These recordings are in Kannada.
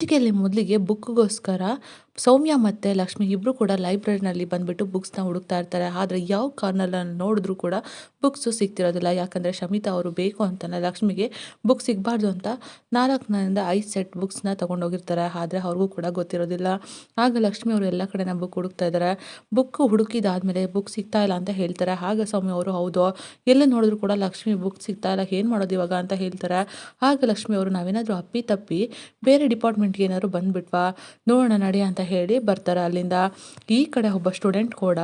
ಸಂಚಿಕೆಯಲ್ಲಿ ಮೊದಲಿಗೆ ಬುಕ್ಗೋಸ್ಕರ ಸೌಮ್ಯ ಮತ್ತು ಲಕ್ಷ್ಮಿ ಇಬ್ಬರು ಕೂಡ ಲೈಬ್ರರಿನಲ್ಲಿ ಬಂದುಬಿಟ್ಟು ಬುಕ್ಸ್ನ ಹುಡುಕ್ತಾ ಇರ್ತಾರೆ. ಆದರೆ ಯಾವ ಕಾರ್ನರಲ್ಲಿ ನೋಡಿದ್ರೂ ಕೂಡ ಬುಕ್ಸು ಸಿಗ್ತಿರೋದಿಲ್ಲ. ಯಾಕಂದರೆ ಶಮಿತಾ ಅವರು ಬೇಕು ಅಂತಲೇ ಲಕ್ಷ್ಮಿಗೆ ಬುಕ್ ಸಿಗಬಾರ್ದು ಅಂತ ನಾಲ್ಕರಿಂದ ಐದು ಸೆಟ್ ಬುಕ್ಸ್ನ ತೊಗೊಂಡೋಗಿರ್ತಾರೆ. ಆದರೆ ಅವ್ರಿಗೂ ಕೂಡ ಗೊತ್ತಿರೋದಿಲ್ಲ. ಆಗ ಲಕ್ಷ್ಮಿ ಅವರು ಎಲ್ಲ ಕಡೆನ ಬುಕ್ ಹುಡುಕ್ತಾ ಇದ್ದಾರೆ ಬುಕ್ ಹುಡುಕಿದಾದಮೇಲೆ ಬುಕ್ ಸಿಗ್ತಾ ಇಲ್ಲ ಅಂತ ಹೇಳ್ತಾರೆ. ಆಗ ಸೌಮ್ಯ ಅವರು, ಹೌದು, ಎಲ್ಲಿ ನೋಡಿದ್ರು ಕೂಡ ಲಕ್ಷ್ಮಿ ಬುಕ್ ಸಿಗ್ತಾ ಇಲ್ಲ. ಏನು ಮಾಡೋದು ಇವಾಗ? ಅಂತ ಹೇಳ್ತಾರೆ. ಆಗ ಲಕ್ಷ್ಮಿ ಅವರು, ನಾವೇನಾದರೂ ಅಪ್ಪಿ ತಪ್ಪಿ ಬೇರೆ ಡಿಪಾರ್ಟ್ಮೆಂಟ್ಗೆ ಏನಾದ್ರು ಬಂದುಬಿಟ್ವಾ, ನೋಡೋಣ ನಡಿ ಅಂತ ಹೇಳಿ ಬರ್ತಾರೆ ಅಲ್ಲಿಂದ. ಈ ಕಡೆ ಒಬ್ಬ ಸ್ಟೂಡೆಂಟ್ ಕೂಡ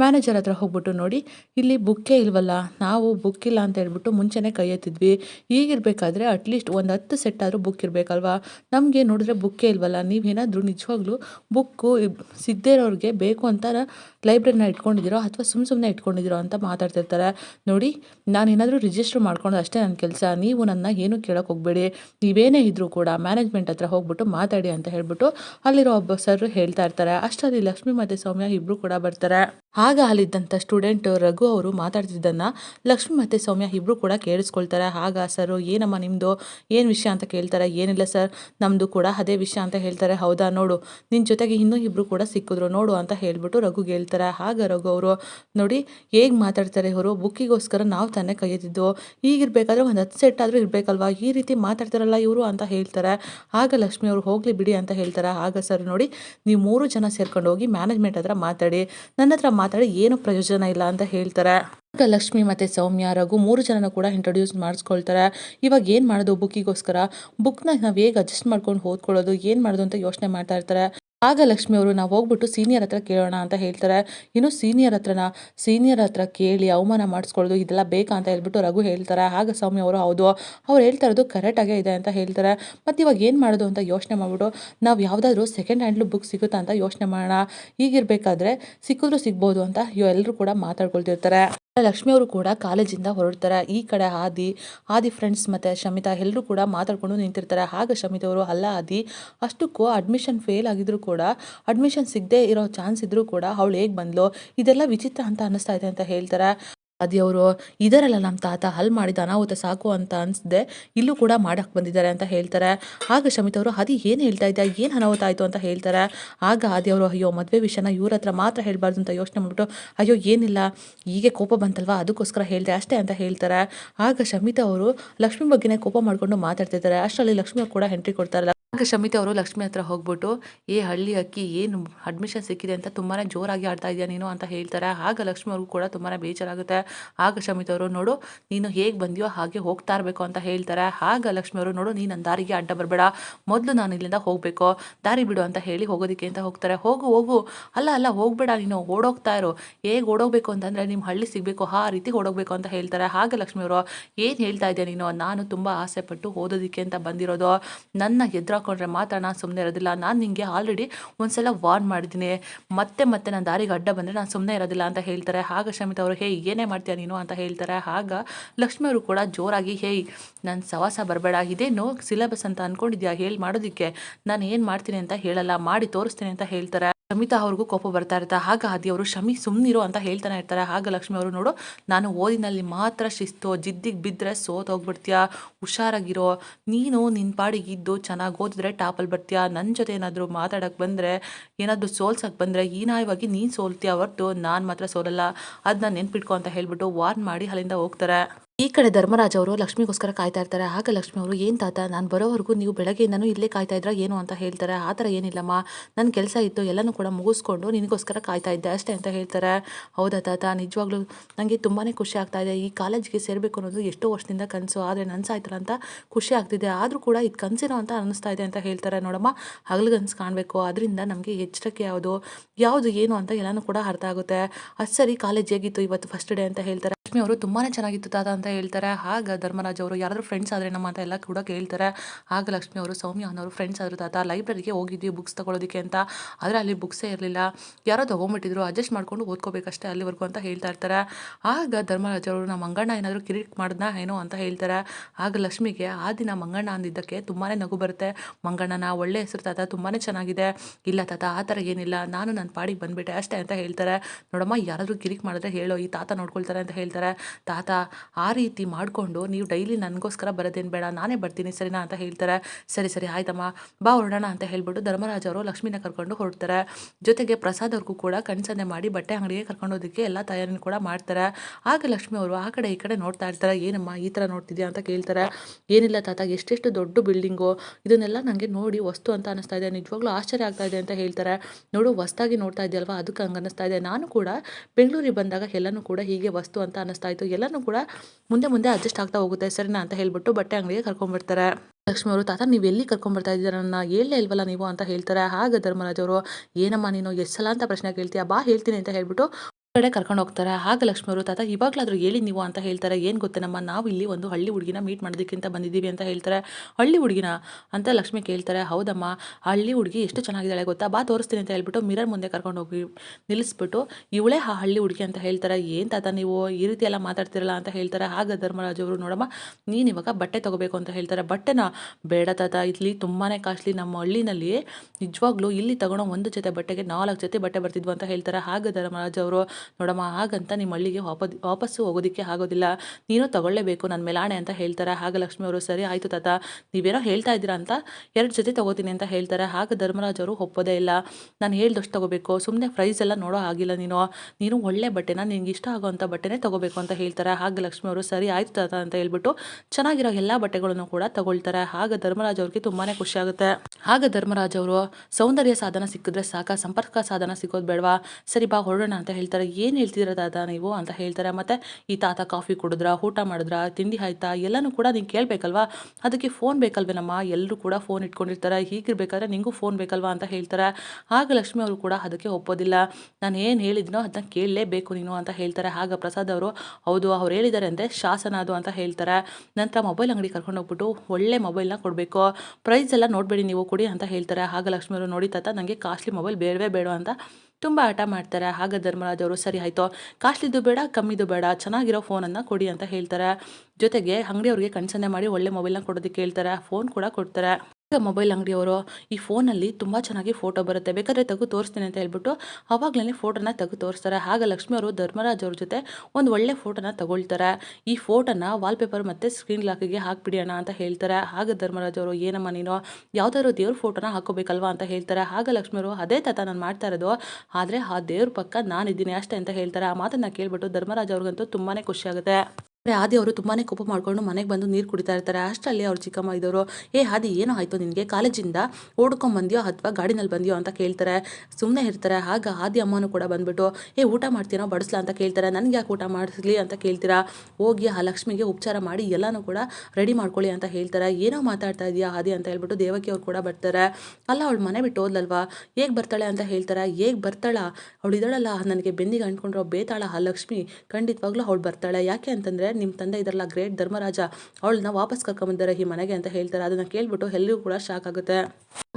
ಮ್ಯಾನೇಜರ್ ಹತ್ರ ಹೋಗ್ಬಿಟ್ಟು ನೋಡಿ, ಇಲ್ಲಿ ಬುಕ್ಕೇ ಇಲ್ವಲ್ಲ, ನಾವು ಬುಕ್ ಇಲ್ಲ ಅಂತ ಹೇಳ್ಬಿಟ್ಟು ಮುಂಚೆನೇ ಕೈ ಎತ್ತಿದ್ವಿ. ಈಗಿರ್ಬೇಕಾದ್ರೆ ಅಟ್ಲೀಸ್ಟ್ ಒಂದು ಹತ್ತು ಸೆಟ್ ಆದರೂ ಬುಕ್ ಇರಬೇಕಲ್ವಾ? ನಮಗೆ ನೋಡಿದ್ರೆ ಬುಕ್ಕೇ ಇಲ್ವಲ್ಲ, ನೀವೇನಾದರೂ ನಿಜವಾಗ್ಲೂ ಬುಕ್ಕು ಸಿಗದೇ ಇರೋರಿಗೆ ಬೇಕು ಅಂತ ಲೈಬ್ರರಿನ ಇಟ್ಕೊಂಡಿದ್ದೀರೋ ಅಥವಾ ಸುಮ್ಮ ಸುಮ್ಮನೆ ಇಟ್ಕೊಂಡಿದ್ದೀರೋ ಅಂತ ಮಾತಾಡ್ತಿರ್ತಾರೆ. ನೋಡಿ, ನಾನು ಏನಾದರೂ ರಿಜಿಸ್ಟರ್ ಮಾಡ್ಕೊಂಡು ಅಷ್ಟೇ ನನ್ನ ಕೆಲಸ, ನೀವು ನನ್ನ ಏನು ಕೇಳೋಕೆ ಹೋಗಬೇಡಿ. ನೀವೇನೇ ಇದ್ದರೂ ಕೂಡ ಮ್ಯಾನೇಜ್ಮೆಂಟ್ ಹತ್ರ ಹೋಗ್ಬಿಟ್ಟು ಮಾತಾಡಿ ಅಂತ ಹೇಳ್ಬಿಟ್ಟು ಅಲ್ಲಿರೋ ಒಬ್ಬ ಸರ್ ಹೇಳ್ತಾ ಇರ್ತಾರೆ. ಅಷ್ಟರಲ್ಲಿ ಲಕ್ಷ್ಮಿ ಮತ್ತು ಸೌಮ್ಯ ಇಬ್ಬರು ಕೂಡ ಬರ್ತಾರೆ. ಆಗ ಅಲ್ಲಿದ್ದಂಥ ಸ್ಟೂಡೆಂಟ್ ರಘು ಅವರು ಮಾತಾಡ್ತಿದ್ದನ್ನು ಲಕ್ಷ್ಮಿ ಮತ್ತು ಸೌಮ್ಯ ಇಬ್ಬರು ಕೂಡ ಕೇಳಿಸ್ಕೊಳ್ತಾರೆ. ಆಗ, ಸರ್, ಏನಮ್ಮ ನಿಮ್ಮದು ಏನು ವಿಷಯ ಅಂತ ಕೇಳ್ತಾರೆ? ಏನಿಲ್ಲ ಸರ್ ನಮ್ಮದು ಕೂಡ ಅದೇ ವಿಷಯ ಅಂತ ಹೇಳ್ತಾರೆ. ಹೌದಾ? ನೋಡು ನಿನ್ನ ಜೊತೆಗೆ ಇನ್ನೂ ಇಬ್ಬರು ಕೂಡ ಸಿಕ್ಕಿದ್ರು. ನೋಡು ಅಂತ ಹೇಳ್ಬಿಟ್ಟು ರಘುಗೆ ಹೇಳ್ತಾರೆ. ಆಗ ರಘು ಅವರು, ನೋಡಿ, ಹೇಗೆ ಮಾತಾಡ್ತಾರೆ ಇವರು? ಬುಕ್ಕಿಗೋಸ್ಕರ ನಾವು ತಾನೇ ಕೈಯ್ಯದಿದ್ದು ಈಗಿರಬೇಕಾದ್ರೆ ಒಂದು ಹತ್ತು ಸೆಟ್ ಆದರೂ ಇರಬೇಕಲ್ವಾ? ಈ ರೀತಿ ಮಾತಾಡ್ತಾರಲ್ಲ ಇವರು ಅಂತ ಹೇಳ್ತಾರೆ. ಆಗ ಲಕ್ಷ್ಮಿ ಅವರು, ಹೋಗಲಿ ಬಿಡಿ ಅಂತ ಹೇಳ್ತಾರೆ. ಆಗ, ಸರ್, ನೋಡಿ, ನೀವು ಮೂರು ಜನ ಸೇರ್ಕೊಂಡು ಹೋಗಿ ಮ್ಯಾನೇಜ್ಮೆಂಟ್ ಹತ್ರ ಮಾತಾಡಿ. ನನ್ನ ಹತ್ರ ಮಾತಾಡಿ, ಏನು ಪ್ರಯೋಜನ ಇಲ್ಲ ಅಂತ ಹೇಳ್ತಾರೆ. ಲಕ್ಷ್ಮಿ ಮತ್ತು ಸೌಮ್ಯ, ರಘು ಮೂರು ಜನನ ಕೂಡ ಇಂಟ್ರೊಡ್ಯೂಸ್ ಮಾಡಿಸ್ಕೊಳ್ತಾರೆ. ಇವಾಗ ಏನು ಮಾಡೋದು ಬುಕ್ಕಿಗೋಸ್ಕರ? ಬುಕ್ನ ನಾವು ಹೇಗೆ ಅಡ್ಜಸ್ಟ್ ಮಾಡ್ಕೊಂಡು ಓದ್ಕೊಳ್ಳೋದು, ಏನು ಮಾಡೋದು ಅಂತ ಯೋಚನೆ ಮಾಡ್ತಾ ಇರ್ತಾರೆ. ಆಗ ಲಕ್ಷ್ಮಿ ಅವರು, ನಾವು ಹೋಗ್ಬಿಟ್ಟು ಸೀನಿಯರ್ ಹತ್ರ ಕೇಳೋಣ ಅಂತ ಹೇಳ್ತಾರೆ. ಇನ್ನು ಸೀನಿಯರ್ ಹತ್ರನ ಸೀನಿಯರ್ ಹತ್ರ ಕೇಳಿ ಅವಮಾನ ಮಾಡಿಸ್ಕೊಳ್ಳೋದು ಇದೆಲ್ಲ ಬೇಕಾ ಅಂತ ಹೇಳ್ಬಿಟ್ಟು ರಘು ಹೇಳ್ತಾರೆ. ಆಗ ಸ್ವಾಮಿ ಅವರು, ಹೌದು, ಅವ್ರು ಹೇಳ್ತಾ ಇರೋದು ಕರೆಕ್ಟಾಗೇ ಇದೆ ಅಂತ ಹೇಳ್ತಾರೆ. ಮತ್ತು ಇವಾಗ ಏನು ಮಾಡೋದು ಅಂತ ಯೋಚನೆ ಮಾಡಿಬಿಟ್ಟು, ನಾವು ಯಾವುದಾದ್ರೂ ಸೆಕೆಂಡ್ ಹ್ಯಾಂಡ್ಲು ಬುಕ್ ಸಿಗುತ್ತಾ ಅಂತ ಯೋಚನೆ ಮಾಡೋಣ. ಈಗಿರಬೇಕಾದ್ರೆ ಸಿಕ್ಕಿದ್ರು ಸಿಗ್ಬೋದು ಅಂತ ಎಲ್ಲರೂ ಕೂಡ ಮಾತಾಡ್ಕೊಳ್ತಿರ್ತಾರೆ. ಲಕ್ಷ್ಮಿ ಅವರು ಕೂಡ ಕಾಲೇಜಿಂದ ಹೊರಡ್ತಾರೆ. ಈ ಕಡೆ ಆದಿ ಆದಿ ಫ್ರೆಂಡ್ಸ್ ಮತ್ತು ಶಮಿತಾ ಎಲ್ಲರೂ ಕೂಡ ಮಾತಾಡ್ಕೊಂಡು ನಿಂತಿರ್ತಾರೆ. ಆಗ ಶಮಿತಾ ಅವರು, ಅಲ್ಲ ಆದಿ, ಅಷ್ಟಕ್ಕೂ ಅಡ್ಮಿಷನ್ ಫೇಲ್ ಆಗಿದ್ರು ಕೂಡ ಅಡ್ಮಿಷನ್ ಸಿಗದೆ ಇರೋ ಚಾನ್ಸ್ ಇದ್ದರೂ ಕೂಡ ಅವಳು ಹೇಗೆ ಬಂದ್ಲು? ಇದೆಲ್ಲ ವಿಚಿತ್ರ ಅಂತ ಅನ್ನಿಸ್ತಾ ಇದೆ ಅಂತ ಹೇಳ್ತಾರೆ. ಅದಿ ಅವರು ಇದರಲ್ಲ ನಮ್ಮ ತಾತ ಹಲ್ ಮಾಡಿದ ಅನಾಹುತ ಸಾಕು ಅಂತ ಅನ್ಸಿದೆ, ಇಲ್ಲೂ ಕೂಡ ಮಾಡಕ್ಕೆ ಬಂದಿದ್ದಾರೆ ಅಂತ ಹೇಳ್ತಾರೆ. ಆಗ ಶಮಿತ್ ಅವರು, ಅದಿ ಏನು ಹೇಳ್ತಾ ಇದ್ದ ಏನು ಅನಾಹುತ ಆಯಿತು? ಅಂತ ಹೇಳ್ತಾರೆ. ಆಗ ಆದಿ ಅವರು, ಅಯ್ಯೋ, ಮದುವೆ ವಿಷಯನ ಇವ್ರ ಹತ್ರ ಮಾತ್ರ ಹೇಳಬಾರ್ದು ಅಂತ ಯೋಚನೆ ಮಾಡಿಬಿಟ್ಟು, ಅಯ್ಯೋ, ಏನಿಲ್ಲ, ಹೀಗೆ ಕೋಪ ಬಂತಲ್ವಾ? ಅದಕ್ಕೋಸ್ಕರ ಹೇಳಿದೆ ಅಷ್ಟೇ ಅಂತ ಹೇಳ್ತಾರೆ. ಆಗ ಶಮಿತ ಅವರು ಲಕ್ಷ್ಮಿ ಬಗ್ಗೆನೇ ಕೋಪ ಮಾಡಿಕೊಂಡು ಮಾತಾಡ್ತಿದ್ದಾರೆ. ಅಷ್ಟರಲ್ಲಿ ಲಕ್ಷ್ಮಿ ಕೂಡ ಎಂಟ್ರಿ ಕೊಡ್ತಾರಲ್ಲ. ಆಗ ಶಮಿತಾ ಅವರು ಲಕ್ಷ್ಮಿ ಹತ್ರ ಹೋಗ್ಬಿಟ್ಟು, ಏ ಹಳ್ಳಿ ಅಕ್ಕಿ, ಏನು ಅಡ್ಮಿಷನ್ ಸಿಕ್ಕಿದೆ ಅಂತ ತುಂಬಾ ಜೋರಾಗಿ ಆಡ್ತಾ ಇದೆಯಾ ನೀನು? ಅಂತ ಹೇಳ್ತಾರೆ. ಆಗ ಲಕ್ಷ್ಮಿ ಅವ್ರಿಗೂ ಕೂಡ ತುಂಬಾ ಬೇಜಾರಾಗುತ್ತೆ. ಆಗ ಶಮಿತಾ ಅವರು, ನೋಡು, ನೀನು ಹೇಗೆ ಬಂದಿಯೋ ಹಾಗೆ ಹೋಗ್ತಾ ಇರಬೇಕು ಅಂತ ಹೇಳ್ತಾರೆ. ಆಗ ಲಕ್ಷ್ಮಿ ಅವರು, ನೋಡು, ನೀನು ದಾರಿಗೆ ಅಡ್ಡ ಬರಬೇಡ. ಮೊದಲು ನಾನು ಇಲ್ಲಿಂದ ಹೋಗಬೇಕು. ದಾರಿ ಬಿಡು ಅಂತ ಹೇಳಿ ಹೋಗೋದಕ್ಕೆ ಅಂತ ಹೋಗ್ತಾರೆ. ಹೋಗು ಹೋಗು. ಅಲ್ಲ ಅಲ್ಲ, ಹೋಗಬೇಡ ನೀನು. ಓಡೋಗ್ತಾ ಇರೋ. ಹೇಗೆ ಓಡೋಗ್ಬೇಕು ಅಂತಂದರೆ ನಿಮ್ಮ ಹಳ್ಳಿ ಸಿಗಬೇಕು. ಆ ರೀತಿ ಓಡೋಗ್ಬೇಕು ಅಂತ ಹೇಳ್ತಾರೆ. ಆಗ ಲಕ್ಷ್ಮಿ ಅವರು, ಏನು ಹೇಳ್ತಾ ಇದೆಯಾ ನೀನು? ನಾನು ತುಂಬ ಆಸೆ ಪಟ್ಟು ಓದೋದಕ್ಕೆ ಅಂತ ಬಂದಿರೋದು. ನನ್ನ ಎದುರಾಕೊಂಡ್ರೆ ಮಾತ್ರ ನಾನು ಸುಮ್ಮನೆ ಇರೋದಿಲ್ಲ. ನಾನು ನಿಮಗೆ ಆಲ್ರೆಡಿ ಒಂದ್ಸಲ ವಾರ್ನ್ ಮಾಡಿದ್ದೀನಿ. ಮತ್ತೆ ಮತ್ತೆ ನಾನು ದಾರಿಗೆ ಅಡ್ಡ ಬಂದರೆ ನಾನು ಸುಮ್ಮನೆ ಇರೋದಿಲ್ಲ ಅಂತ ಹೇಳ್ತಾರೆ. ಆಗ ಶಮಿತ್ ಅವರು ಹೇ ಏನೇ ಮಾಡ್ತೀಯ ನೀನು? ಅಂತ ಹೇಳ್ತಾರೆ. ಆಗ ಲಕ್ಷ್ಮಿ ಅವರು ಕೂಡ ಜೋರಾಗಿ, ಹೇಯ್ ನನ್ನ ಸವಾಸ ಬರಬೇಡ. ಇದೇನು ಸಿಲೆಬಸ್ ಅಂತ ಅಂದ್ಕೊಂಡಿದ್ಯಾ ಹೇಳಿ ಮಾಡೋದಕ್ಕೆ. ನಾನು ಏನು ಮಾಡ್ತೀನಿ ಅಂತ ಹೇಳಲ್ಲ. ಮಾಡಿ ತೋರಿಸ್ತೀನಿ ಅಂತ ಹೇಳ್ತಾರೆ. ಶಮಿತಾ ಅವ್ರಿಗೂ ಕೋಪ ಬರ್ತಾ ಇರುತ್ತೆ. ಆಗ ಅವರು ಶಮಿ ಸುಮ್ಮನಿರು ಅಂತ ಹೇಳ್ತಾನೆ ಇರ್ತಾರೆ. ಹಾಗ ಲಕ್ಷ್ಮಿ ಅವರು ನೋಡು, ನಾನು ಓದಿನಲ್ಲಿ ಮಾತ್ರ ಶಿಸ್ತು, ಜಿದ್ದಿಗೆ ಬಿದ್ದರೆ ಸೋತ್ ಹೋಗ್ಬಿಡ್ತೀಯ? ಹುಷಾರಾಗಿರೋ, ನೀನು ನಿನ್ನ ಪಾಡಿಗೆ ಇದ್ದು ಚೆನ್ನಾಗಿ ಓದಿದ್ರೆ ಟಾಪಲ್ಲಿ ಬರ್ತೀಯಾ? ನನ್ನ ಜೊತೆ ಏನಾದರೂ ಮಾತಾಡೋಕ್ಕೆ ಬಂದರೆ, ಏನಾದರೂ ಸೋಲ್ಸೋಕ್ಕೆ ಬಂದರೆ ಹೀನಾಯವಾಗಿ ನೀನು ಸೋಲ್ತೀಯ ಹೊರ್ತು? ನಾನು ಮಾತ್ರ ಸೋಲಲ್ಲ. ಅದನ್ನ ನೆನ್ಪಿಟ್ಕೊ ಅಂತ ಹೇಳ್ಬಿಟ್ಟು ವಾರ್ನ್ ಮಾಡಿ ಅಲ್ಲಿಂದ ಹೋಗ್ತಾರೆ. ಈ ಕಡೆ ಧರ್ಮರಾಜ್ ಅವರು ಲಕ್ಷ್ಮಿಗೋಸ್ಕರ ಕಾಯ್ತಾ ಇರ್ತಾರೆ. ಆಗ ಲಕ್ಷ್ಮಿ ಅವರು, ಏನು ತಾತ, ನಾನು ಬರೋವರೆಗೂ ನೀವು ಬೆಳಗ್ಗೆಯಿಂದನೂ ಇಲ್ಲೇ ಕಾಯ್ತಾ ಇದ್ರ? ಏನು ಅಂತ ಹೇಳ್ತಾರೆ. ಆ ಥರ ಏನಿಲ್ಲಮ್ಮ. ನನ್ನ ಕೆಲಸ ಇತ್ತು. ಎಲ್ಲನೂ ಕೂಡ ಮುಗಿಸ್ಕೊಂಡು ನಿನಗೋಸ್ಕರ ಕಾಯ್ತಾ ಇದ್ದೆ. ಅಷ್ಟೇ ಅಂತ ಹೇಳ್ತಾರೆ. ಹೌದಾ ತಾತ? ನಿಜವಾಗ್ಲೂ ನನಗೆ ತುಂಬಾ ಖುಷಿ ಆಗ್ತಾ ಇದೆ. ಈ ಕಾಲೇಜ್ಗೆ ಸೇರಬೇಕು ಅನ್ನೋದು ಎಷ್ಟೋ ವರ್ಷದಿಂದ ಕನಸು. ಆದರೆ ನನ್ಸಾಯ್ತಲ್ಲ ಅಂತ ಖುಷಿ ಆಗ್ತಿದೆ. ಆದರೂ ಕೂಡ ಇದು ಕನಸಿನೋ ಅಂತ ಅನ್ನಿಸ್ತಾ ಇದೆ ಅಂತ ಹೇಳ್ತಾರೆ. ನೋಡಮ್ಮ, ಹಗಲು ಕನಸು ಕಾಣಬೇಕು. ಅದರಿಂದ ನಮಗೆ ಎಚ್ಚರಿಕೆ ಯಾವುದು ಯಾವುದು ಏನು ಅಂತ ಎಲ್ಲನೂ ಕೂಡ ಅರ್ಥ ಆಗುತ್ತೆ. ಅದು ಸರಿ ಕಾಲೇಜ್ ಹೇಗಿತ್ತು ಇವತ್ತು ಫಸ್ಟ್ ಡೇ ಅಂತ ಹೇಳ್ತಾರೆ. ಲಕ್ಷ್ಮಿ ಅವರು ತುಂಬಾ ಚೆನ್ನಾಗಿತ್ತು ತಾತ ಅಂತ ಅಂತ ಹೇಳ್ತಾರೆ. ಆಗ ಧರ್ಮರಾಜ್ ಅವರು ಯಾರಾದರೂ ಫ್ರೆಂಡ್ಸ್ ಆದರೆ ನಮ್ಮ ಅಂತ ಎಲ್ಲ ಕೂಡ ಕೇಳ್ತಾರೆ. ಆಗ ಲಕ್ಷ್ಮಿ ಅವರು, ಸೌಮ್ಯ ಅನ್ನೋರು ಫ್ರೆಂಡ್ಸ್ ಆದರು ತಾತ ಲೈಬ್ರರಿಗೆ ಹೋಗಿದ್ವಿ ಬುಕ್ಸ್ ತೊಗೊಳೋದಕ್ಕೆ ಅಂತ. ಆದರೆ ಅಲ್ಲಿ ಬುಕ್ಸೇ ಇರಲಿಲ್ಲ. ಯಾರೋ ತೊಗೊಂಬಿಟ್ಟಿದ್ರು ಅಡ್ಜಸ್ಟ್ ಮಾಡ್ಕೊಂಡು ಓದ್ಕೋಬೇಕಷ್ಟೇ ಅಲ್ಲಿವರೆಗೂ ಅಂತ ಹೇಳ್ತಾ ಇರ್ತಾರೆ. ಆಗ ಧರ್ಮರಾಜ್ ಅವರು, ನಮ್ಮ ಮಂಗಣ್ಣ ಏನಾದರೂ ಕಿರಿಕ್ ಮಾಡ್ದಾ ಏನೋ ಅಂತ ಹೇಳ್ತಾರೆ. ಆಗ ಲಕ್ಷ್ಮಿಗೆ, ಆ ದಿನ ಮಂಗಣ್ಣ ಅಂದಿದ್ದಕ್ಕೆ ತುಂಬಾ ನಗು ಬರುತ್ತೆ. ಮಂಗಣ್ಣನ ಒಳ್ಳೆ ಹೆಸರು ತಾತ ತುಂಬಾ ಚೆನ್ನಾಗಿದೆ. ಇಲ್ಲ ತಾತ, ಆ ಥರ ಏನಿಲ್ಲ. ನಾನು ನನ್ನ ಪಾಡಿಗೆ ಬಂದುಬಿಟ್ಟೆ ಅಷ್ಟೇ ಅಂತ ಹೇಳ್ತಾರೆ. ನೋಡಮ್ಮ, ಯಾರಾದರೂ ಕಿರಿಕ್ ಮಾಡಿದ್ರೆ ಹೇಳೋ. ಈ ತಾತ ನೋಡ್ಕೊಳ್ತಾರೆ ಅಂತ ಹೇಳ್ತಾರೆ. ತಾತ, ಆ ರೀತಿ ಮಾಡಿಕೊಂಡು ನೀವು ಡೈಲಿ ನನಗೋಸ್ಕರ ಬರೋದೇನು ಬೇಡ, ನಾನೇ ಬರ್ತೀನಿ, ಸರಿನಾ ಅಂತ ಹೇಳ್ತಾರೆ. ಸರಿ ಸರಿ, ಆಯ್ತಮ್ಮ. ಬಾ ಹೊರಡೋಣ ಅಂತ ಹೇಳ್ಬಿಟ್ಟು ಧರ್ಮರಾಜ ಅವರು ಲಕ್ಷ್ಮಿನ ಕರ್ಕೊಂಡು ಹೊರಡ್ತಾರೆ. ಜೊತೆಗೆ ಪ್ರಸಾದ್ ಅವ್ರಿಗೂ ಕೂಡ ಕಣ್ಸನ್ನೆ ಮಾಡಿ ಬಟ್ಟೆ ಅಂಗಡಿಗೆ ಕರ್ಕೊಂಡೋದಕ್ಕೆ ಎಲ್ಲ ತಯಾರಿನ ಕೂಡ ಮಾಡ್ತಾರೆ. ಆಗ ಲಕ್ಷ್ಮಿ ಅವರು ಆ ಕಡೆ ಈ ಕಡೆ ನೋಡ್ತಾ ಇರ್ತಾರೆ, ಏನಮ್ಮ ಈ ಥರ ನೋಡ್ತಿದ್ಯಾ? ಅಂತ ಕೇಳ್ತಾರೆ. ಏನಿಲ್ಲ ತಾತ, ಎಷ್ಟೆಷ್ಟು ದೊಡ್ಡ ಬಿಲ್ಡಿಂಗು ಇದನ್ನೆಲ್ಲ ನನಗೆ ನೋಡಿ ವಸ್ತು ಅಂತ ಅನಿಸ್ತಾ ಇದೆ. ನಿಜವಾಗ್ಲೂ ಆಶ್ಚರ್ಯ ಆಗ್ತಾ ಇದೆ ಅಂತ ಹೇಳ್ತಾರೆ. ನೋಡು ವಸ್ತಾಗಿ ನೋಡ್ತಾ ಇದೆಯಲ್ವಾ? ಅದಕ್ಕೆ ಹಂಗೆ ಅನ್ನಿಸ್ತಾ ಇದೆ. ನಾನು ಕೂಡ ಬೆಂಗಳೂರಿಗೆ ಬಂದಾಗ ಎಲ್ಲನೂ ಕೂಡ ಹೀಗೆ ವಸ್ತು ಅಂತ ಅನ್ನಿಸ್ತಾ ಇತ್ತು. ಎಲ್ಲನೂ ಕೂಡ ಮುಂದೆ ಮುಂದೆ ಅಡ್ಜಸ್ಟ್ ಆಗ್ತಾ ಹೋಗುತ್ತೆ. ಸರಿನಾ ಅಂತ ಹೇಳ್ಬಿಟ್ಟು ಬಟ್ಟೆ ಅಂಗಡಿಗೆ ಕರ್ಕೊಂಡ್ಬಿಡ್ತಾರೆ. ಲಕ್ಷ್ಮಿ ಅವರು, ತಾತ ನೀವು ಎಲ್ಲಿ ಕರ್ಕೊಂಡ್ಬರ್ತಾ ಇದ್ದೀರಾ ನನ್ನ ಹೇಳಲೇ ಇಲ್ವಲ್ಲ ನೀವು ಅಂತ ಹೇಳ್ತಾರೆ. ಆಗ ಧರ್ಮರಾಜ್ ಅವರು, ಏನಮ್ಮ ನೀನು ಎಷ್ಟು ಸಲ ಅಂತ ಪ್ರಶ್ನೆ ಕೇಳ್ತೀಯಾ? ಬಾ ಹೇಳ್ತೀನಿ ಅಂತ ಹೇಳ್ಬಿಟ್ಟು ಕಡೆ ಕರ್ಕೊಂಡು ಹೋಗ್ತಾರೆ? ಹಾಗೆ ಲಕ್ಷ್ಮಿ ಅವರು ತಾತ ಇವಾಗಲಾದರೂ ಹೇಳಿ ನೀವು ಅಂತ ಹೇಳ್ತಾರೆ. ಏನು ಗೊತ್ತೇನಮ್ಮ ನಾವು ಇಲ್ಲಿ ಒಂದು ಹಳ್ಳಿ ಹುಡುಗಿನ ಮೀಟ್ ಮಾಡೋದಕ್ಕಿಂತ ಬಂದಿದ್ದೀವಿ ಅಂತ ಹೇಳ್ತಾರೆ. ಹಳ್ಳಿ ಹುಡುಗಿನ ಅಂತ ಲಕ್ಷ್ಮಿ ಕೇಳ್ತಾರೆ. ಹೌದಮ್ಮ ಹಳ್ಳಿ ಹುಡುಗಿ ಎಷ್ಟು ಚೆನ್ನಾಗಿದ್ದಾಳೆ ಗೊತ್ತಾ? ಬಾ ತೋರಿಸ್ತೀನಿ ಅಂತ ಹೇಳ್ಬಿಟ್ಟು ಮಿರರ್ ಮುಂದೆ ಕರ್ಕೊಂಡು ಹೋಗಿ ನಿಲ್ಲಿಸ್ಬಿಟ್ಟು ಇವಳೇ ಆ ಹಳ್ಳಿ ಹುಡುಗಿ ಅಂತ ಹೇಳ್ತಾರೆ. ಏನು ತಾತ ನೀವು ಈ ರೀತಿ ಎಲ್ಲ ಮಾತಾಡ್ತಿರಲ್ಲ ಅಂತ ಹೇಳ್ತಾರೆ. ಹಾಗೆ ಧರ್ಮರಾಜ್ ಅವರು ನೋಡಮ್ಮ, ನೀನು ಇವಾಗ ಬಟ್ಟೆ ತೊಗೋಬೇಕು ಅಂತ ಹೇಳ್ತಾರೆ. ಬಟ್ಟೆನ ಬೇಡ ತಾತ, ಇಲ್ಲಿ ತುಂಬಾ ಕಾಸ್ಟ್ಲಿ. ನಮ್ಮ ಹಳ್ಳಿನಲ್ಲಿ ನಿಜವಾಗ್ಲೂ ಇಲ್ಲಿ ತಗೊಳ್ಳೋ ಒಂದು ಜೊತೆ ಬಟ್ಟೆಗೆ ನಾಲ್ಕು ಜೊತೆ ಬಟ್ಟೆ ಬರ್ತಿದ್ವು ಅಂತ ಹೇಳ್ತಾರೆ. ಹಾಗೆ ಧರ್ಮರಾಜ್ ಅವರು ನೋಡಮ್ಮ, ಹಾಗಂತ ನಿಮ್ಮ ಹಳ್ಳಿಗೆ ವಾಪಸ್ ವಾಪಸ್ಸು ಹೋಗೋದಕ್ಕೆ ಆಗೋದಿಲ್ಲ. ನೀನು ತಗೊಳ್ಳೇಬೇಕು ನನ್ನ ಮೇಲಾಣೆ ಅಂತ ಹೇಳ್ತಾರೆ? ಆಗ ಲಕ್ಷ್ಮಿ ಅವರು, ಸರಿ ಆಯಿತು ತಾತ. ನೀವೇನೋ ಹೇಳ್ತಾ ಇದ್ದೀರಾ ಅಂತ ಎರಡು ಜೊತೆ ತೊಗೋತೀನಿ ಅಂತ ಹೇಳ್ತಾರೆ? ಆಗ ಧರ್ಮರಾಜ್ ಅವರು ಒಪ್ಪೋದೇ ಇಲ್ಲ. ನಾನು ಹೇಳ್ದಷ್ಟು ತೊಗೋಬೇಕು. ಸುಮ್ಮನೆ ಪ್ರೈಸ್ ಎಲ್ಲ ನೋಡೋ ಆಗಿಲ್ಲ ನೀನು. ನೀನು ಒಳ್ಳೆ ಬಟ್ಟೆನ? ನಿನ್ಗೆ ಇಷ್ಟ ಆಗೋವಂಥ ಬಟ್ಟೆನೇ ತೊಗೋಬೇಕು ಅಂತ ಹೇಳ್ತಾರೆ? ಆಗ ಲಕ್ಷ್ಮಿ ಅವರು, ಸರಿ ಆಯ್ತು ತಾತ ಅಂತ ಹೇಳ್ಬಿಟ್ಟು ಚೆನ್ನಾಗಿರೋ ಎಲ್ಲ ಬಟ್ಟೆಗಳನ್ನು ಕೂಡ ತಗೊಳ್ತಾರೆ? ಆಗ ಧರ್ಮರಾಜ್ ಅವ್ರಿಗೆ ತುಂಬಾ ಖುಷಿ ಆಗುತ್ತೆ. ಆಗ ಧರ್ಮರಾಜ್ ಅವರು, ಸೌಂದರ್ಯ ಸಾಧನ ಸಿಕ್ಕಿದ್ರೆ ಸಾಕ, ಸಂಪರ್ಕ ಸಾಧನ ಸಿಗೋದು ಬೇಡವಾ? ಸರಿ ಬಾ, ಹೊರಡೋಣ ಅಂತ ಹೇಳ್ತಾರೆ. ಏನು ಹೇಳ್ತಿದ್ದೀರ ತಾತ ನೀವು ಅಂತ ಹೇಳ್ತಾರೆ. ಮತ್ತು ಈ ತಾತ ಕಾಫಿ ಕುಡಿದ್ರಾ, ಊಟ ಮಾಡಿದ್ರಾ, ತಿಂಡಿ ಆಯ್ತಾ, ಎಲ್ಲನೂ ಕೂಡ ನೀನು ಕೇಳಬೇಕಲ್ವಾ? ಅದಕ್ಕೆ ಫೋನ್ ಬೇಕಲ್ವೇನಮ್ಮ ಎಲ್ಲರೂ ಕೂಡ ಫೋನ್ ಇಟ್ಕೊಂಡಿರ್ತಾರೆ. ಹೀಗಿರ್ಬೇಕಾದ್ರೆ ನಿಂಗೂ ಫೋನ್ ಬೇಕಲ್ವಾ ಅಂತ ಹೇಳ್ತಾರೆ. ಆಗ ಲಕ್ಷ್ಮಿ ಅವರು ಕೂಡ ಅದಕ್ಕೆ ಒಪ್ಪೋದಿಲ್ಲ. ನಾನು ಏನು ಹೇಳಿದ್ನೋ ಅದನ್ನ ಕೇಳಲೇಬೇಕು ನೀನು ಅಂತ ಹೇಳ್ತಾರೆ. ಆಗ ಪ್ರಸಾದ್ ಅವರು, ಹೌದು ಅವ್ರು ಹೇಳಿದ್ದಾರೆ ಅಂದರೆ ಶಾಸನ ಅದು ಅಂತ ಹೇಳ್ತಾರೆ. ನಂತರ ಮೊಬೈಲ್ ಅಂಗಡಿ ಕರ್ಕೊಂಡು ಹೋಗ್ಬಿಟ್ಟು ಒಳ್ಳೆ ಮೊಬೈಲ್ನ ಕೊಡಬೇಕು. ಪ್ರೈಸ್ ಎಲ್ಲ ನೋಡಬೇಡಿ ನೀವು, ಕೊಡಿ ಅಂತ ಹೇಳ್ತಾರೆ. ಆಗ ಲಕ್ಷ್ಮಿ ಅವರು, ನೋಡಿ ತಾತ ನನಗೆ ಕಾಸ್ಟ್ಲಿ ಮೊಬೈಲ್ ಬೇಡವೇ ಬೇಡ ಅಂತ ತುಂಬ ಹಠ ಮಾಡ್ತಾರೆ. ಆಗ ಧರ್ಮರಾಜ್ ಅವರು, ಸರಿ ಆಯಿತು. ಕಾಸ್ಟ್ಲಿದು ಬೇಡ, ಕಮ್ಮಿದು ಬೇಡ, ಚೆನ್ನಾಗಿರೋ ಫೋನನ್ನು ಕೊಡಿ ಅಂತ ಹೇಳ್ತಾರೆ. ಜೊತೆಗೆ ಅಂಗಡಿಯವ್ರಿಗೆ ಕನ್ಸನ್ನೇ ಮಾಡಿ ಒಳ್ಳೆ ಮೊಬೈಲ್ನ ಕೊಡೋದಕ್ಕೆ ಹೇಳ್ತಾರೆ. ಫೋನ್ ಕೂಡ ಕೊಡ್ತಾರೆ. ಈಗ ಮೊಬೈಲ್ ಅಂಗಡಿಯವರು ಈ ಫೋನಲ್ಲಿ ತುಂಬ ಚೆನ್ನಾಗಿ ಫೋಟೋ ಬರುತ್ತೆ. ಬೇಕಾದ್ರೆ ತೆಗೆದು ತೋರಿಸ್ತೀನಿ ಅಂತ ಹೇಳ್ಬಿಟ್ಟು ಅವಾಗಲೇ ಫೋಟೋನ ತೆಗೆದು ತೋರಿಸ್ತಾರೆ. ಆಗ ಲಕ್ಷ್ಮಿ ಅವರು ಧರ್ಮರಾಜ್ ಅವ್ರ ಜೊತೆ ಒಂದು ಒಳ್ಳೆ ಫೋಟೋನ ತಗೊಳ್ತಾರೆ. ಈ ಫೋಟೋನ ವಾಲ್ಪೇಪರ್ ಮತ್ತು ಸ್ಕ್ರೀನ್ ಲಾಕಿಗೆ ಹಾಕಿಬಿಡೋಣ ಅಂತ ಹೇಳ್ತಾರೆ. ಆಗ ಧರ್ಮರಾಜ್ ಅವರು, ಏನಮ್ಮ ನೀನು? ಯಾವ್ದಾದ್ರು ದೇವ್ರ ಫೋಟೋನ ಹಾಕೋಬೇಕಲ್ವಾ? ಅಂತ ಹೇಳ್ತಾರೆ. ಆಗ ಲಕ್ಷ್ಮಿ ಅವರು, ಅದೇ ತಾತ ನಾನು ಮಾಡ್ತಾ ಇರೋದು. ಆದರೆ ಆ ದೇವ್ರ ಪಕ್ಕ ನಾನಿದ್ದೀನಿ ಅಷ್ಟೇ, ಅಂತ ಹೇಳ್ತಾರೆ. ಆ ಮಾತನ್ನು ಕೇಳ್ಬಿಟ್ಟು ಧರ್ಮರಾಜ್ ಅವ್ರಿಗಂತೂ ತುಂಬಾ ಖುಷಿ ಆಗುತ್ತೆ. ಆದಿ ಅವರು ತುಂಬಾ ಕೋಪ ಮಾಡ್ಕೊಂಡು ಮನೆಗೆ ಬಂದು ನೀರು ಕುಡಿತಾ ಇರ್ತಾರೆ. ಅಷ್ಟರಲ್ಲಿ ಅವ್ರು ಚಿಕ್ಕಮ್ಮ ಇದ್ದವರು ಏ ಆದಿ, ಏನೋ ಆಯಿತು ನಿನಗೆ? ಕಾಲೇಜಿಂದ ಓಡ್ಕೊಂಡು ಬಂದಿಯೋ ಅಥವಾ ಗಾಡಿನಲ್ಲಿ ಬಂದಿಯೋ ಅಂತ ಕೇಳ್ತಾರೆ. ಸುಮ್ಮನೆ ಇರ್ತಾರೆ. ಆಗ ಆದಿ ಅಮ್ಮನೂ ಕೂಡ ಬಂದ್ಬಿಟ್ಟು, ಏ ಊಟ ಮಾಡ್ತೀನೋ ಬಡಿಸ್ಲಾ? ಅಂತ ಕೇಳ್ತಾರೆ. ನನಗೆ ಯಾಕೆ ಊಟ ಮಾಡಿಸ್ಲಿ? ಅಂತ ಕೇಳ್ತೀರಾ? ಹೋಗಿ ಆ ಲಕ್ಷ್ಮಿಗೆ ಉಪಚಾರ ಮಾಡಿ ಎಲ್ಲನೂ ಕೂಡ ರೆಡಿ ಮಾಡ್ಕೊಳ್ಳಿ ಅಂತ ಹೇಳ್ತಾರೆ. ಏನೋ ಮಾತಾಡ್ತಾ ಇದೆಯಾ ಆದಿ? ಅಂತ ಹೇಳ್ಬಿಟ್ಟು ದೇವಕಿ ಅವ್ರು ಕೂಡ ಬರ್ತಾರೆ. ಅಲ್ಲ, ಅವಳು ಮನೆ ಬಿಟ್ಟು ಹೋದ್ಲಲ್ವಾ? ಹೇಗೆ ಬರ್ತಾಳೆ ಅಂತ ಹೇಳ್ತಾರೆ. ಹೇಗೆ ಬರ್ತಾಳ? ಅವಳು ಇದಳಲ್ಲ ನನಗೆ ಬೆಂದಿಗೆ ಅಂಟ್ಕೊಂಡ್ರೆ ಬೇತಾಳ ಆ ಲಕ್ಷ್ಮಿ. ಖಂಡಿತವಾಗ್ಲೂ ಅವಳು ಬರ್ತಾಳೆ. ಯಾಕೆ ಅಂತಂದರೆ ನಿಮ್ಮ ತಂದೆ ಇದರಲ್ಲ, ಗ್ರೇಟ್ ಧರ್ಮರಾಜ, ಅವಳನ್ನ ವಾಪಸ್ ಕರ್ಕೊಂಬಂದಾರೆ ಈ ಮನೆಗೆ ಅಂತ ಹೇಳ್ತಾರೆ. ಅದನ್ನ ಕೇಳ್ಬಿಟ್ಟು ಎಲ್ಲರಿಗೂ ಕೂಡ ಶಾಕ್ ಆಗುತ್ತೆ.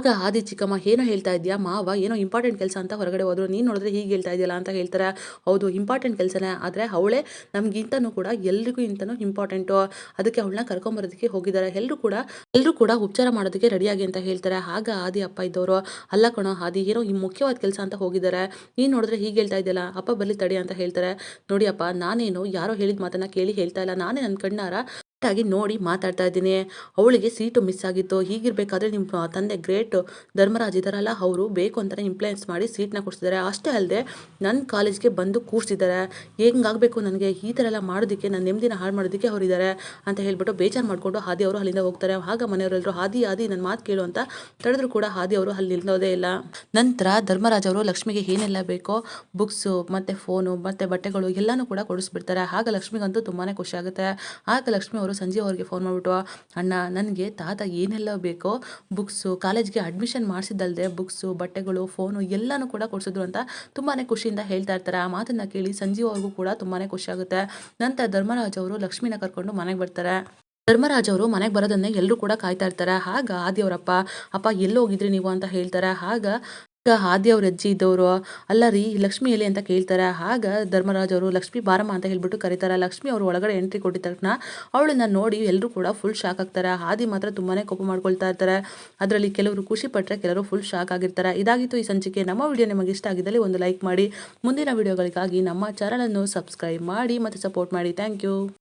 ಆಗ ಆದಿ ಚಿಕ್ಕಮ್ಮ, ಏನೋ ಹೇಳ್ತಾ ಇದೆಯಾ ಮಾವ, ಏನೋ ಇಂಪಾರ್ಟೆಂಟ್ ಕೆಲಸ ಅಂತ ಹೊರಗಡೆ ಹೋದ್ರು. ನೀನು ನೋಡಿದ್ರೆ ಹೀಗೆ ಹೇಳ್ತಾ ಇದೆಯಲ್ಲ ಅಂತ ಹೇಳ್ತಾರೆ. ಹೌದು ಇಂಪಾರ್ಟೆಂಟ್ ಕೆಲಸನೇ. ಆದರೆ ಅವಳೇ ನಮಗಿಂತನೂ ಕೂಡ ಎಲ್ರಿಗೂ ಇಂತನೂ ಇಂಪಾರ್ಟೆಂಟು ಅದಕ್ಕೆ ಅವಳನ್ನ ಕರ್ಕೊಂಬರೋದಕ್ಕೆ ಹೋಗಿದ್ದಾರೆ. ಎಲ್ಲರೂ ಕೂಡ ಎಲ್ಲರೂ ಕೂಡ ಉಪಚಾರ ಮಾಡೋದಕ್ಕೆ ರೆಡಿಯಾಗಿ ಅಂತ ಹೇಳ್ತಾರೆ. ಆಗ ಆದಿ ಅಪ್ಪ ಇದ್ದವರು, ಅಲ್ಲ ಕಣೋ, ಆದಿ, ಏನೋ ಈ ಮುಖ್ಯವಾದ ಕೆಲಸ ಅಂತ ಹೋಗಿದ್ದಾರೆ. ನೀನು ನೋಡಿದ್ರೆ ಹೀಗೆ ಹೇಳ್ತಾ ಇದೆಯಲ್ಲ, ಅಪ್ಪ ಬರಲಿ ತಡಿ ಅಂತ ಹೇಳ್ತಾರೆ. ನೋಡಿ ಅಪ್ಪ, ನಾನೇನು ಯಾರೋ ಹೇಳಿದ ಮಾತನ್ನ ಕೇಳಿ ಹೇಳ್ತಾ ಇಲ್ಲ. ನಾನೇ ನನ್ನ ಕಣ್ಣಾರ ಆಗಿ ನೋಡಿ ಮಾತಾಡ್ತಾ ಇದ್ದೀನಿ. ಅವಳಿಗೆ ಸೀಟು ಮಿಸ್ ಆಗಿತ್ತು. ಹೀಗಿರಬೇಕಾದ್ರೆ ನಿಮ್ಮ ತಂದೆ ಗ್ರೇಟ್ ಧರ್ಮರಾಜ್ ಇದ್ದಾರಲ್ಲ, ಅವರು ಬೇಕು ಅಂತಲೇ ಇಂಪ್ಲೂಯೆನ್ಸ್ ಮಾಡಿ ಸೀಟ್ನ ಕೊಡಿಸಿದ್ದಾರೆ. ಅಷ್ಟೇ ಅಲ್ಲದೆ ನನ್ನ ಕಾಲೇಜ್ಗೆ ಬಂದು ಕೂರಿಸಿದ್ದಾರೆ. ಹೆಂಗಾಗಬೇಕು ನನಗೆ? ಈ ಥರ ಎಲ್ಲ ಮಾಡೋದಕ್ಕೆ ನನ್ನ ನೆಮ್ಮದಿನ ಹಾಳು ಮಾಡೋದಕ್ಕೆ ಅವರಿದ್ದಾರೆ ಅಂತ ಹೇಳ್ಬಿಟ್ಟು ಬೇಜಾರು ಮಾಡಿಕೊಂಡು ಹಾದಿ ಅವರು ಅಲ್ಲಿಂದ ಹೋಗ್ತಾರೆ. ಆಗ ಮನೆಯವರೆಲ್ಲರೂ ಹಾದಿ ಹಾದಿ ನನ್ನ ಮಾತು ಕೇಳು ಅಂತ ತಡೆದ್ರು ಕೂಡ ಹಾದಿ ಅವರು ಅಲ್ಲಿ ನಿಲ್ಲೋದೇ ಇಲ್ಲ. ನಂತರ ಧರ್ಮರಾಜ್ ಅವರು ಲಕ್ಷ್ಮಿಗೆ ಏನೆಲ್ಲ ಬೇಕೋ ಬುಕ್ಸು ಮತ್ತು ಫೋನು ಮತ್ತು ಬಟ್ಟೆಗಳು ಎಲ್ಲನೂ ಕೂಡ ಕೊಡಿಸ್ಬಿಡ್ತಾರೆ. ಆಗ ಲಕ್ಷ್ಮಿಗಂತೂ ತುಂಬಾ ಖುಷಿ ಆಗುತ್ತೆ. ಆಗ ಲಕ್ಷ್ಮಿ ಅವರು ಸಂಜೆ ಅವ್ರಿಗೆ ಫೋನ್ ಮಾಡಿಬಿಟ್ಟು, ಅಣ್ಣ, ನನಗೆ ತಾತ ಏನೆಲ್ಲ ಬೇಕೋ ಬುಕ್ಸು ಕಾಲೇಜ್ಗೆ ಅಡ್ಮಿಷನ್ ಮಾಡಿಸಿದ್ದಲ್ಲದೆ ಬುಕ್ಸು ಬಟ್ಟೆಗಳು ಫೋನು ಎಲ್ಲನೂ ಕೂಡ ಕೊಡಿಸಿದ್ರು ಅಂತ ತುಂಬಾ ಖುಷಿಯಿಂದ ಹೇಳ್ತಾ ಇರ್ತಾರೆ. ಆ ಮಾತನ್ನು ಕೇಳಿ ಸಂಜೀವ್ ಅವ್ರಿಗೂ ಕೂಡ ತುಂಬಾ ಖುಷಿ ಆಗುತ್ತೆ. ನಂತರ ಧರ್ಮರಾಜ್ ಅವರು ಲಕ್ಷ್ಮಿನ ಕರ್ಕೊಂಡು ಮನೆಗೆ ಬರ್ತಾರೆ. ಧರ್ಮರಾಜ್ ಅವರು ಮನೆಗೆ ಬರೋದನ್ನೇ ಎಲ್ಲರೂ ಕೂಡ ಕಾಯ್ತಾ ಇರ್ತಾರೆ. ಆಗ ಆದಿಯವರಪ್ಪ, ಅಪ್ಪ ಎಲ್ಲೋಗಿದ್ರಿ ನೀವು? ಅಂತ ಹೇಳ್ತಾರೆ. ಆಗ ಆದಿ ಅವ್ರ ಅಜ್ಜಿ ಇದ್ದವರು, ಅಲ್ಲ ರೀ, ಲಕ್ಷ್ಮಿ ಎಲ್ಲಿ ಅಂತ ಕೇಳ್ತಾರೆ. ಆಗ ಧರ್ಮರಾಜ್ ಅವರು ಲಕ್ಷ್ಮಿ ಬಾರಮ್ಮ ಅಂತ ಹೇಳ್ಬಿಟ್ಟು ಕರೀತಾರೆ. ಲಕ್ಷ್ಮಿ ಅವರು ಒಳಗಡೆ ಎಂಟ್ರಿ ಕೊಟ್ಟಿದ ತಕ್ಷಣ ಅವಳನ್ನ ನೋಡಿ ಎಲ್ಲರೂ ಕೂಡ ಫುಲ್ ಶಾಕ್ ಆಗ್ತಾರೆ. ಆದಿ ಮಾತ್ರ ತುಂಬಾನೇ ಕೋಪ ಮಾಡ್ಕೊಳ್ತಾ ಇರ್ತಾರೆ. ಅದರಲ್ಲಿ ಕೆಲವರು ಖುಷಿ ಪಟ್ಟರೆ ಕೆಲವರು ಫುಲ್ ಶಾಕ್ ಆಗಿರ್ತಾರೆ. ಇದಾಗಿತ್ತು ಈ ಸಂಚಿಕೆ. ನಮ್ಮ ವಿಡಿಯೋ ನಿಮಗೆ ಇಷ್ಟ ಆಗಿದ್ದಲ್ಲಿ ಒಂದು ಲೈಕ್ ಮಾಡಿ. ಮುಂದಿನ ವಿಡಿಯೋಗಳಿಗಾಗಿ ನಮ್ಮ ಚಾನಲನ್ನು ಸಬ್ಸ್ಕ್ರೈಬ್ ಮಾಡಿ ಮತ್ತು ಸಪೋರ್ಟ್ ಮಾಡಿ. Thank you